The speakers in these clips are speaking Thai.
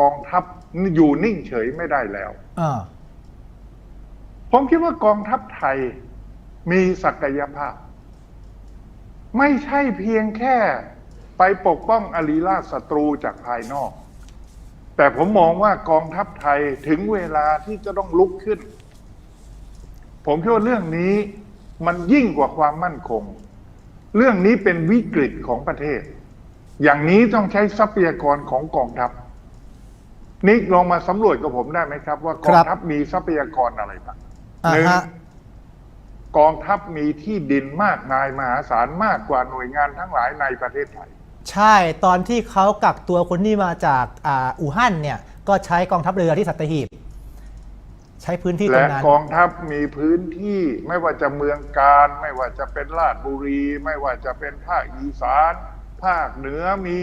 กองทัพอยู่นิ่งเฉยไม่ได้แล้วอ่าผมคิดว่ากองทัพไทยมีศักยภาพ ไม่ใช่เพียงแค่ไปปกป้องอริราชศัตรูจากภายนอก แต่ผมมองว่ากองทัพไทยถึงเวลาที่จะต้องลุกขึ้น ผมคิดว่าเรื่องนี้มันยิ่งกว่าความมั่นคง เรื่องนี้เป็นวิกฤตของประเทศ อย่างนี้ต้องใช้ทรัพยากรของกองทัพ นิกลองมาสำรวจกับผมได้ไหมครับ ว่ากองทัพมีทรัพยากรอะไรบ้างอ่าหนึ่งฮะกองทัพมีที่ดินมากมายมหาศาลมากกว่าหน่วยงานทั้งหลายในประเทศไทย ใช่ตอนที่เขากักตัวคนที่มาจากอ่าอู่ฮั่นเนี่ย ก็ใช้กองทัพเรือที่สัตหีบ ใช้พื้นที่ตรและงนั้นกองทัพมีพื้นที่ไม่ว่าจะเมืองการ ไม่ว่าจะเป็นราชบุรี ไม่ว่าจะเป็นภาคอีสาน ภาคเหนือมี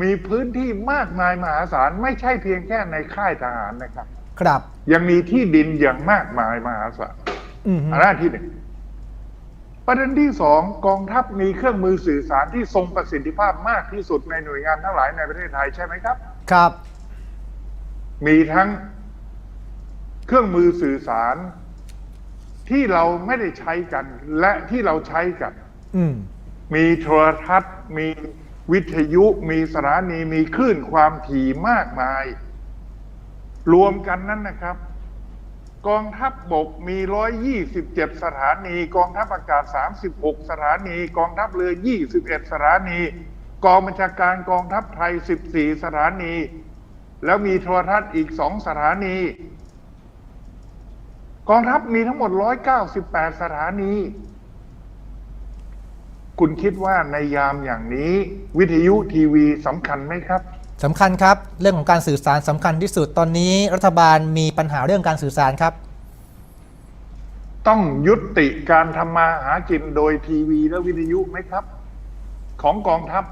มีพื้นที่มากมายมหาศาลไม่ใช่เพียงแค่ในค่ายทหารนะครับ ครับ ยังมีที่ดินอย่างมากมายมหาศาลอืมฮึอันนั้นที่หนึ่งประเด็นที่สองกองทัพมีเครื่องมือสื่อสารที่ทรงประสิทธิภาพมากที่สุดในหน่วยงานทั้งหลายในประเทศไทยใช่ไหมครับ ครับ มีทั้งเครื่องมือสื่อสารที่เราไม่ได้ใช้กัน และที่เราใช้กัน อืมมีโทรทัศน์ มี วิทยุมีสถานีมีคลื่นความถี่มากมาย รวมกันนั้นนะครับ กองทัพบบกมี 127 สถานี กองทัพอากาศ 36 สถานี กองทัพเรือ 21 สถานี กองบัญชาการกองทัพไทย 14 สถานี แล้วมีโทรทัศน์อีก 2 สถานี กองทัพมีทั้งหมด 198 สถานี คุณคิดว่าในยามอย่างนี้ วิทยุทีวีสำคัญไหมครับสำคัญครับ เรื่องของการสื่อสารสำคัญที่สุดตอนนี้รัฐบาลมีปัญหาเรื่องการสื่อสารครับ ต้องยุติการทำมาหากินโดยทีวีและวิทยุไหมครับ ของกองทัพ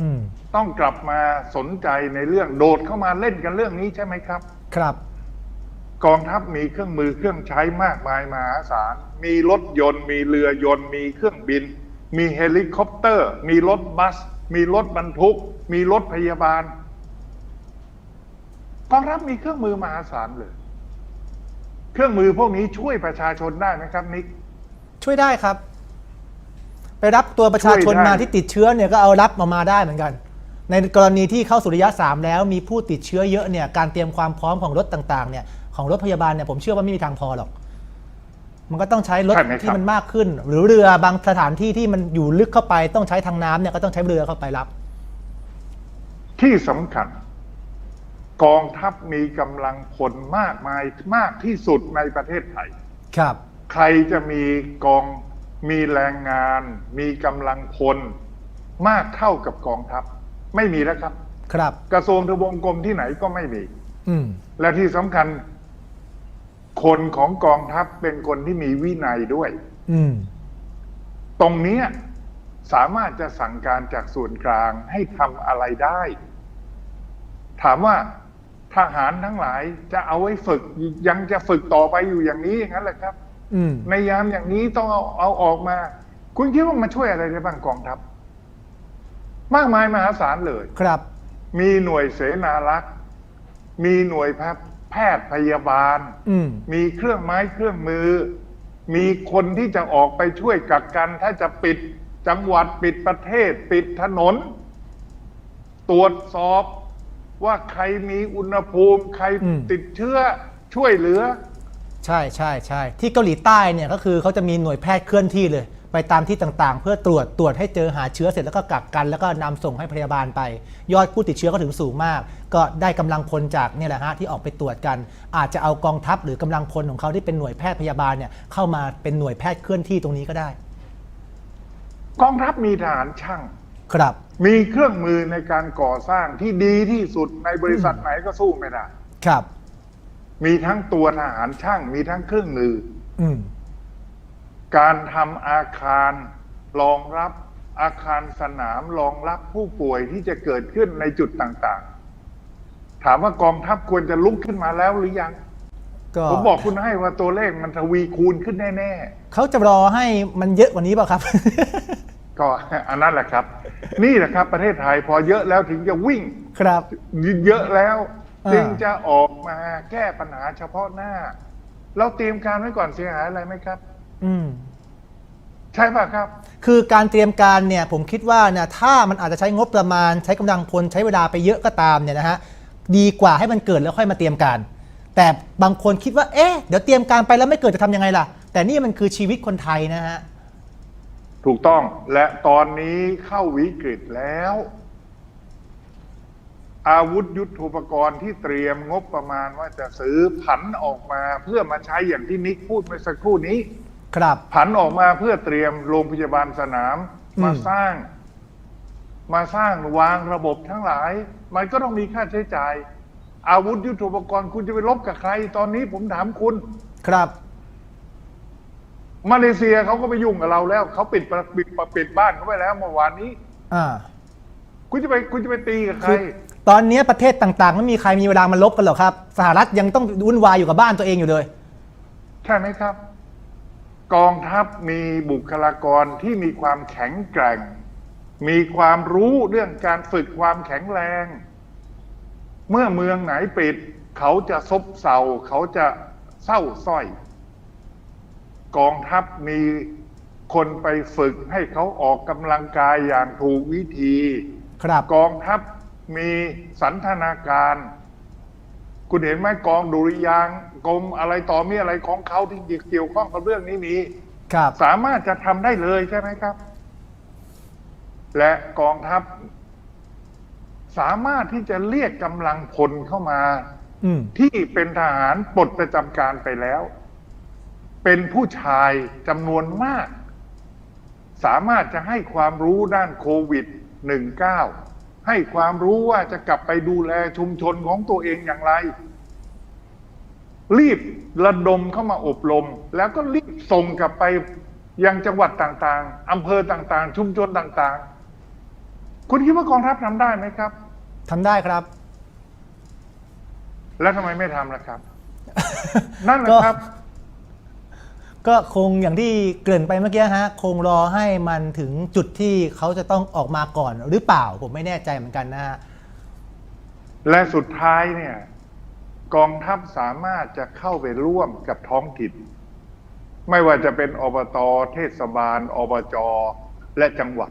อืมต้องกลับมาสนใจในเรื่องโดดเข้ามาเล่นกันเรื่องนี้ใช่ไหมครับ ครับ กองทัพมีเครื่องมือเครื่องใช้มากมายมหาศาลมีรถยนต์ มีเรือยนต์มีเครื่องบิน มีเฮลิคอปเตอร์ มีรถบัส มีรถบรรทุก มีรถพยาบาลกองทัพมีเครื่องมือมหาศาลเลย เครื่องมือพวกนี้ช่วยประชาชนได้ไหมครับนิก ช่วยได้ครับ ไปรับตัวประชาชนช่วยได้มาที่ติดเชื้อเนี่ยก็เอารับมามาได้เหมือนกัน ในกรณีที่เข้าสู่ระยะ 3 แล้วมีผู้ติดเชื้อเยอะเนี่ยการเตรียมความพร้อมของรถต่างๆเนี่ยของรถพยาบาลเนี่ยผมเชื่อว่าไม่มีทางพอหรอก มันก็ต้องใช้รถใช่ไหมครับ ที่มันมากขึ้น หรือเรือบางสถานที่ที่มันอยู่ลึกเข้าไปต้องใช้ทางน้ำเนี่ยก็ต้องใช้เรือเข้าไปรับ ที่สำคัญ กองทัพมีกำลังพลมากมายมากที่สุดในประเทศไทย ครับ ใครจะมีกองมีแรงงาน มีกำลังพลมากเท่ากับกองทัพ ไม่มีแล้วครับ ครับ กระทรวงทบวงกรมที่ไหนก็ไม่มี อืมและที่สำคัญ คนของกองทัพเป็นคนที่มีวินัยด้วย อืม ตรงเนี้ยสามารถจะสั่งการจากส่วนกลางให้ทำอะไรได้ ถามว่าทหารทั้งหลายจะเอาไว้ฝึกยังจะฝึกต่อไปอยู่อย่างนี้อย่างนั้นแหละครับอืมในยามอย่างนี้ต้องเอาเอาออกมา คุณคิดว่ามันช่วยอะไรได้บ้างกองทัพมากมายมหาศาลเลย ครับ มีหน่วยเสนารักษ์มีหน่วยแพ ทย์พยาบาลอืมมีเครื่องไม้เครื่องมือ มีคนที่จะออกไปช่วยกักกัน ถ้าจะปิดจังหวัดปิดประเทศ ปิดถนน ตรวจสอบว่าใครมีอุณหภูมิ ใครอืมติดเชื้อช่วยเหลือ ใช่ใช่ใช่ที่เกาหลีใต้เนี่ยก็คือเขาจะมีหน่วยแพทย์เคลื่อนที่เลยไป ตามที่ต่างๆ เพื่อตรวจตรวจให้เจอหาเชื้อเสร็จแล้วก็กักกัน แล้วก็นำส่งให้พยาบาลไป ยอดผู้ติดเชื้อก็ถึงสูงมาก ก็ได้กำลังพลจากเนี่ยแหละฮะที่ออกไปตรวจกัน อาจจะเอากองทัพหรือกำลังพลของเขาที่เป็นหน่วยแพทย์พยาบาลเนี่ยเข้ามาเป็นหน่วยแพทย์เคลื่อนที่ตรงนี้ก็ได้ กองทัพมีทหารช่างครับ มีเครื่องมือในการก่อสร้างที่ดีที่สุดในบริษัทไหนก็สู้ไม่ได้ครับ มีทั้งตัวทหารช่าง มีทั้งเครื่องมือ อืม การทำอาคารรองรับอาคารสนามรองรับผู้ป่วยที่จะเกิดขึ้นในจุดต่างๆ ถามว่ากองทัพควรจะลุกขึ้นมาแล้วหรือยังก็ผมบอกคุณให้ว่าตัวเลขมันทวีคูณขึ้นแน่เขาจะรอให้มันเยอะกว่านี้เปล่าครับๆก็อันนั้นแหละครับ นี่แหละครับ ประเทศไทยพอเยอะแล้วถึงจะวิ่งครับเยอะแล้วอ่าจึงจะออกมาแก้ปัญหาเฉพาะหน้า เราเตรียมการไว้ก่อนเสียหายอะไรไหมครับ อืม ใช่ป่ะครับ คือการเตรียมการเนี่ย ผมคิดว่าเนี่ยถ้ามันอาจจะใช้งบประมาณ ใช้กำลังพลใช้เวลาไปเยอะก็ตามเนี่ยนะฮะดีกว่าให้มันเกิดแล้วค่อยมาเตรียมการ แต่บางคนคิดว่า เอ๊ะเดี๋ยวเตรียมการไปแล้วไม่เกิดจะทำยังไงล่ะ แต่นี่มันคือชีวิตคนไทยนะฮะถูกต้องและตอนนี้เข้าวิกฤตแล้ว อาวุธยุทโธปกรณ์ที่เตรียมงบประมาณว่าจะซื้อผันออกมาเพื่อมาใช้อย่างที่นิกพูดเมื่อสักครู่นี้ ครับ ผันออกมาเพื่อเตรียมโรงพยาบาลสนามอืม มาสร้าง มาสร้างวางระบบทั้งหลาย มันก็ต้องมีค่าใช้จ่าย อาวุธยุทโธปกรณ์คุณจะไปลบกับใคร ตอนนี้ผมถามคุณ ครับ มาเลเซียเขาก็ไปยุ่งกับเราแล้วเขาปิดประปิดปิดบ้านเขาไปแล้วเมื่อวานนี้ อ่า คุณจะไปคุณจะไปตีกับใคร คือตอนนี้ประเทศต่างๆ ไม่มีใครมีเวลามาลบกันหรอกครับ สหรัฐยังต้องวุ่นวายอยู่กับบ้านตัวเองอยู่เลย ใช่ไหมครับ กองทัพมีบุคลากรที่มีความแข็งแกร่ง มีความรู้เรื่องการฝึกความแข็งแรง เมื่อเมืองไหนปิด เขาจะซบเซาเขาจะเศร้าสร้อย กองทัพมีคนไปฝึกให้เขาออกกำลังกายอย่างถูกวิธี ครับกองทัพมีสันทนาการ คุณเห็นไหมกองดุริยางค์กรมอะไรต่อมีอะไรของเขาที่เกี่ยวข้องกับเรื่องนี้มีครับสามารถจะทำได้เลยใช่ไหมครับ และกองทัพ สามารถที่จะเรียกกำลังพลเข้ามาอืมที่เป็นทหารปลดประจำการไปแล้ว เป็นผู้ชายจำนวนมาก สามารถจะให้ความรู้ด้านโควิด 19 ให้ความรู้ว่าจะกลับไปดูแลชุมชนของตัวเองอย่างไร รีบระดมเข้ามาอบรม แล้วก็รีบส่งกลับไปยังจังหวัดต่างๆอำเภอต่างๆ ชุมชนต่างๆ คุณคิดว่ากองทัพทำได้ไหมครับทำได้ครับ แล้วทำไมไม่ทำล่ะครับ นั่นแหละครับ ก็คงอย่างที่เกริ่นไปเมื่อกี้ฮะคงรอให้มันถึงจุดที่เขาจะต้องออกมาก่อนหรือเปล่าผมไม่แน่ใจเหมือนกันนะฮะและสุดท้ายเนี่ย กองทัพสามารถจะเข้าไปร่วมกับท้องถิ่น ไม่ว่าจะเป็นอบตเทศบาล อบจและจังหวัด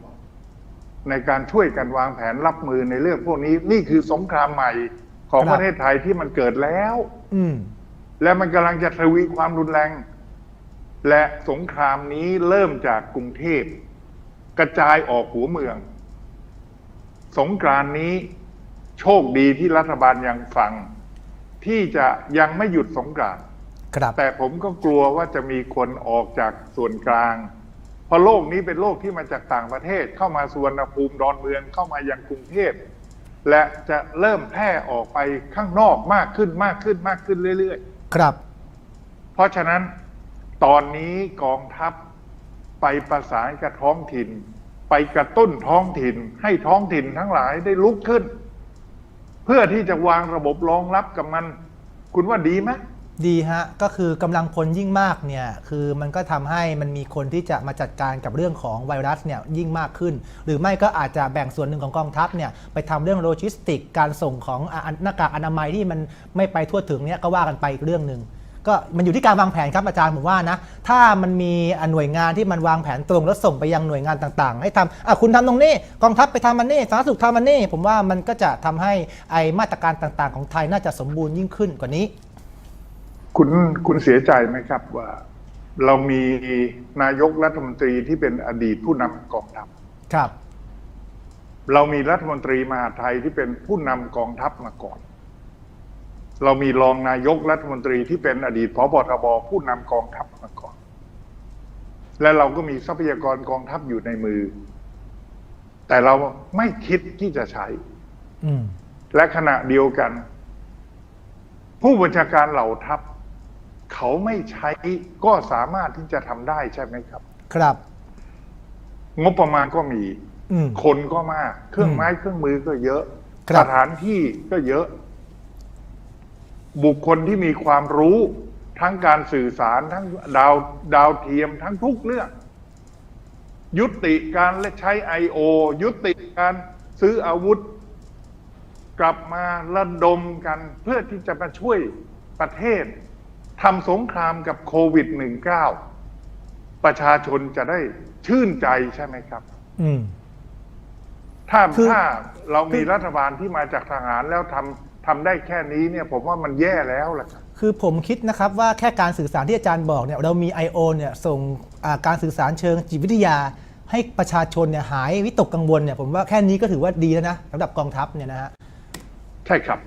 ในการช่วยกันวางแผนรับมือในเรื่องพวกนี้ นี่คือสงครามใหม่ของครับประเทศไทยที่มันเกิดแล้ว อืม และมันกำลังจะทวีความรุนแรง และสงครามนี้เริ่มจากกรุงเทพ กระจายออกหัวเมือง สงกรานต์นี้โชคดีที่รัฐบาลยังฟัง ที่จะยังไม่หยุดสงกรานต์ครับแต่ผมก็กลัวว่าจะมีคนออกจากส่วนกลาง เพราะโลกนี้เป็นโลกที่มาจากต่างประเทศเข้ามาสุวรรณภูมิดอนเมืองเข้ามายังกรุงเทพและจะเริ่มแพร่ออกไปข้างนอกมากขึ้นมากขึ้นมากขึ้นเรื่อย ๆ ครับ เพราะฉะนั้น ตอนนี้กองทัพไปประสานกับท้องถิ่น ไปกระตุ้นท้องถิ่น ให้ท้องถิ่นทั้งหลายได้ลุกขึ้น เพื่อที่จะวางระบบรองรับกับมัน คุณว่าดีไหมดีฮะ ก็คือกำลังพลยิ่งมากเนี่ย คือมันก็ทำให้มันมีคนที่จะมาจัดการกับเรื่องของไวรัสเนี่ยยิ่งมากขึ้น หรือไม่ก็อาจจะแบ่งส่วนหนึ่งของกองทัพเนี่ยไปทำเรื่องโลจิสติก การส่งของอะหน้ากากอนามัยที่มันไม่ไปทั่วถึงเนี่ยก็ว่ากันไปอีกเรื่องหนึ่ง ก็มันอยู่ที่การวางแผนครับอาจารย์ผมว่านะ ถ้ามันมีอะหน่วยงานที่มันวางแผนตรงแล้วส่งไปยังหน่วยงานต่างๆ ให้ทำอะคุณทำตรงนี้กองทัพไปทำมันนี่สาธารณสุขทำมันนี่ผมว่ามันก็จะทำให้ไอมาตรการต่างๆ ของไทยน่าจะสมบูรณ์ยิ่งขึ้นกว่านี้ คุณคุณเสียใจไหมครับว่า เรามีนายกรัฐมนตรีที่เป็นอดีตผู้นำกองทัพครับ เรามีรัฐมนตรีมหาดไทยที่เป็นผู้นำกองทัพมาก่อน เรามีรองนายกรัฐมนตรีที่เป็นอดีตผบทบผู้นำกองทัพมาก่อน และเราก็มีทรัพยากรกองทัพอยู่ในมือ แต่เราไม่คิดที่จะใช้อืมและขณะเดียวกัน ผู้บัญชาการเหล่าทัพ เขาไม่ใช้ก็สามารถที่จะทำได้ใช่ไหมครับ ครับ งบประมาณก็มีอืมคนก็มาก เครื่องอืมไม้เครื่องมือก็เยอะครับสถานที่ก็เยอะ บุคคลที่มีความรู้ทั้งการสื่อสารทั้งดาวดาวเทียมทั้งทุกเรื่อง ยุติการใช้ไอโอยุติการซื้ออาวุธ กลับมาระดมกันเพื่อที่จะมาช่วยประเทศทำสงครามกับโควิด -19 ประชาชนจะได้ชื่นใจใช่ไหมครับ อืมถ้าคือถ้าเรามีคือรัฐบาลที่มาจากทหารแล้วทำ ทำได้แค่นี้เนี่ยผมว่ามันแย่แล้วล่ะครับ คือผมคิดนะครับว่าแค่การสื่อสารที่อาจารย์บอกเนี่ยเรามี I.O. เนี่ยส่งอ่าการสื่อสารเชิงจิตวิทยา ให้ประชาชนเนี่ยหายวิตกกังวลเนี่ยผมว่าแค่นี้ก็ถือว่าดีแล้วนะสำหรับกองทัพเนี่ยนะฮะ ใช่ครับ